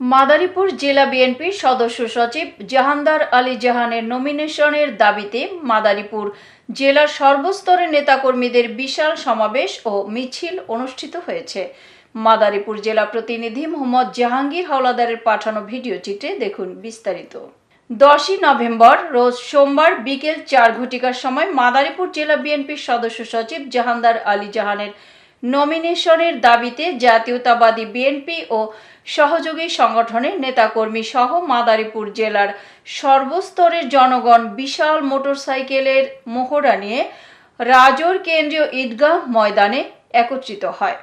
মাদারীপুর জেলা বিএনপির সদস্য সচিব জাহানদার আলী জাহানের নমিনেশনের দাবিতে মাদারীপুর জেলার সর্বস্তরের নেতাকর্মীদের বিশাল সমাবেশ ও মিছিল অনুষ্ঠিত হয়েছে। মাদারীপুর জেলা প্রতিনিধি মোহাম্মদ জাহাঙ্গীর হাওলাদারের পাঠানো ভিডিও চিত্রে দেখুন বিস্তারিত। দশই নভেম্বর, রোজ সোমবার বিকেল চার ঘটিকার সময় মাদারীপুর জেলা বিএনপির সদস্য সচিব জাহানদার আলী জাহানের নমিনেশনের দাবিতে জাতীয়তাবাদী বিএনপি ও সহযোগী সংগঠনের নেতাকর্মী সহ মাদারীপুর জেলার সর্বস্তরের জনগণ বিশাল মোটরসাইকেলের মোহরা নিয়ে রাজোর কেন্দ্রীয় ঈদগাহ ময়দানে একত্রিত হয়।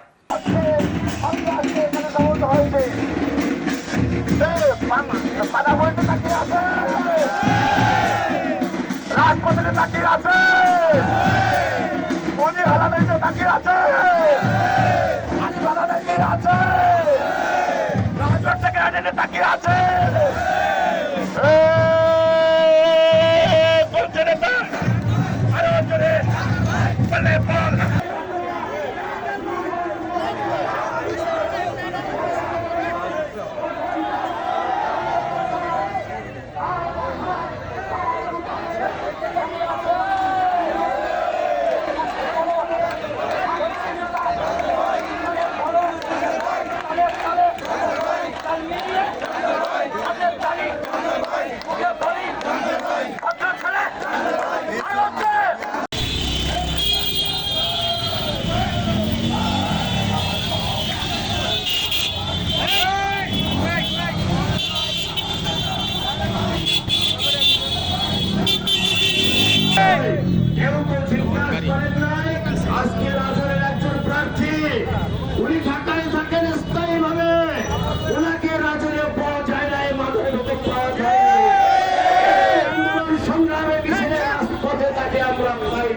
তাকিয়ে আছে। আনে তাকিয়ে আছে।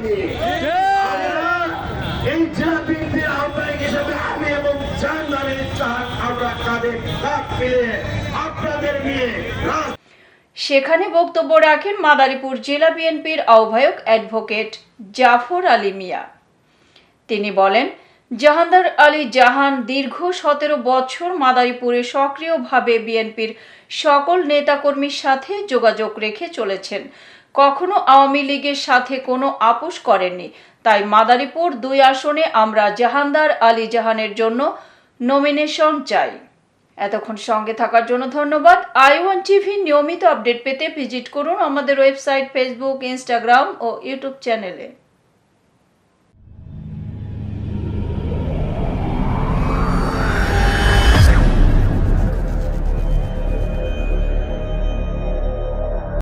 আমরা এই জেলা আহ্বায়ক হিসেবে আমি এবং জাহাঙ্গারের চাক আমরা কাঁধে কাঁধ মিলিয়ে আপনাদের নিয়ে সেখানে বক্তব্য রাখেন মাদারীপুর জেলা বিএনপির আহ্বায়ক অ্যাডভোকেট জাফর আলী মিয়া। তিনি বলেন জাহানদার আলী জাহান দীর্ঘ সতেরো বছর মাদারীপুরে সক্রিয়ভাবে বিএনপির সকল নেতাকর্মীর সাথে যোগাযোগ রেখে চলেছেন। কখনো আওয়ামী লীগের সাথে কোনো আপোষ করেননি। তাই মাদারীপুর দুই আসনে আমরা জাহানদার আলী জাহানের জন্য নমিনেশন চাই। এতক্ষণ সঙ্গে থাকার জন্য ধন্যবাদ। আই ওয়ান টিভি নিয়মিত আপডেট পেতে ভিজিট করুন আমাদের ওয়েবসাইট, ফেসবুক, ইনস্টাগ্রাম ও ইউটিউব চ্যানেলে।